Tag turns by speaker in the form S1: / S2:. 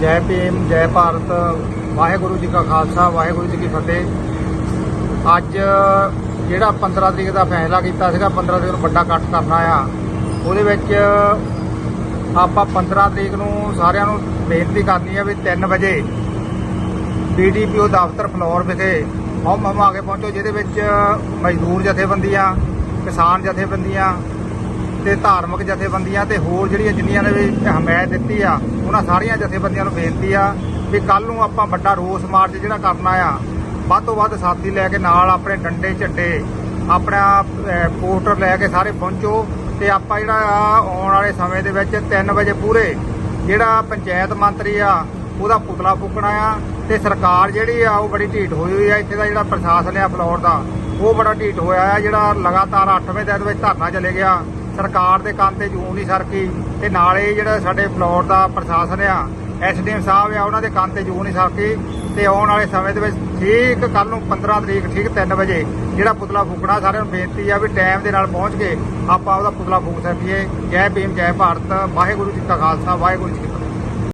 S1: ਜੈ ਭੀਮ, ਜੈ ਭਾਰਤ, ਵਾਹਿਗੁਰੂ ਜੀ ਕਾ ਖਾਲਸਾ, ਵਾਹਿਗੁਰੂ ਜੀ ਕੀ ਫਤਿਹ। ਅੱਜ ਜਿਹੜਾ 15 ਤਰੀਕ ਦਾ ਫੈਸਲਾ ਕੀਤਾ ਸੀਗਾ 15 ਤਰੀਕ ਨੂੰ ਵੱਡਾ ਇਕੱਠ ਕਰਨਾ ਆ, ਉਹਦੇ ਵਿੱਚ ਆਪਾਂ 15 ਤਰੀਕ ਨੂੰ ਸਾਰਿਆਂ ਨੂੰ ਬੇਨਤੀ ਕਰਨੀ ਆ ਵੀ 3 ਵਜੇ ਬੀਡੀਪੀਓ ਦਫ਼ਤਰ ਫਲੋਰ ਵਿਖੇ ਹਮ ਹਮ ਕੇ ਪਹੁੰਚੋ, ਜਿਹਦੇ ਵਿੱਚ ਮਜ਼ਦੂਰ ਜਥੇਬੰਦੀਆਂ, ਕਿਸਾਨ ਜਥੇਬੰਦੀਆਂ ਤੇ ਧਾਰਮਿਕ ਜਥੇਬੰਦੀਆਂ ਤੇ ਹੋਰ ਜਿਹੜੀਆਂ ਜਿੰਨੀਆਂ ਨੇ ਵੀ ਹਮਾਇਤ ਦਿੱਤੀ ਆ, ਉਹਨਾਂ ਸਾਰੀਆਂ ਜਥੇਬੰਦੀਆਂ ਨੂੰ ਬੇਨਤੀ ਆ ਵੀ ਕੱਲ ਨੂੰ ਆਪਾਂ ਵੱਡਾ ਰੋਸ ਮਾਰਚ ਜਿਹੜਾ ਕਰਨਾ ਆ, ਵੱਧ ਤੋਂ ਵੱਧ ਸਾਥੀ ਲੈ ਕੇ ਨਾਲ ਆਪਣੇ ਡੰਡੇ ਝੰਡੇ, ਆਪਣਾ ਪੋਸਟਰ ਲੈ ਕੇ ਸਾਰੇ ਪਹੁੰਚੋ ਤੇ ਆਪਾਂ ਜਿਹੜਾ ਆਉਣ ਵਾਲੇ ਸਮੇਂ ਦੇ ਵਿੱਚ 3 ਵਜੇ ਪੂਰੇ ਜਿਹੜਾ ਪੰਚਾਇਤ ਮੰਤਰੀ ਆ, ਉਹਦਾ ਪੁਤਲਾ ਫੂਕਣਾ ਆ ਤੇ ਸਰਕਾਰ ਜਿਹੜੀ ਆ, ਉਹ ਬੜੀ ਢੀਠ ਹੋਈ ਹੋਈ ਆ, ਇੱਥੇ ਦਾ ਜਿਹੜਾ ਪ੍ਰਸ਼ਾਸਨ ਆ ਫਲੋਰ ਦਾ, ਉਹ ਬੜਾ ਢੀਠ ਹੋਇਆ ਆ, ਜਿਹੜਾ ਲਗਾਤਾਰ 8ਵੇਂ ਦਿਨ ਵਿੱਚ ਧਰਨਾ ਚਲੇ ਗਿਆ। ਸਰਕਾਰ ਦੇ ਕੰਨ ਤੇ ਜੂੰ ਨਹੀਂ ਸਰਕੀ ਤੇ ਨਾਲੇ ਜਿਹੜਾ ਸਾਡੇ ਫਲੋਰ ਦਾ ਪ੍ਰਸ਼ਾਸਨ ਆ ਐਸਡੀਐਮ ਸਾਹਿਬ ਆ, ਉਹਨਾਂ ਦੇ ਕੰਨ ਤੇ ਜੂੰ ਨਹੀਂ ਸਰਕੀ ਤੇ ਆਉਣ ਵਾਲੇ ਸਮੇਂ ਦੇ ਵਿੱਚ ਠੀਕ ਕੱਲ ਨੂੰ 15 ਤਰੀਕ ਠੀਕ 3 ਵਜੇ ਜਿਹੜਾ ਪੁਤਲਾ ਫੂਕਣਾ, ਸਾਰਿਆਂ ਨੂੰ ਬੇਨਤੀ ਆ ਵੀ ਟਾਈਮ ਦੇ ਨਾਲ ਪਹੁੰਚ ਕੇ ਆਪਾਂ ਉਹਦਾ ਪੁਤਲਾ ਫੂਕ ਸਕੀਏ। ਜੈ ਭੀਮ, ਜੈ ਭਾਰਤ, ਵਾਹਿਗੁਰੂ ਜੀ ਕਾ ਖਾਲਸਾ, ਵਾਹਿਗੁਰੂ ਜੀ ਕੀ ਫਤਿਹ।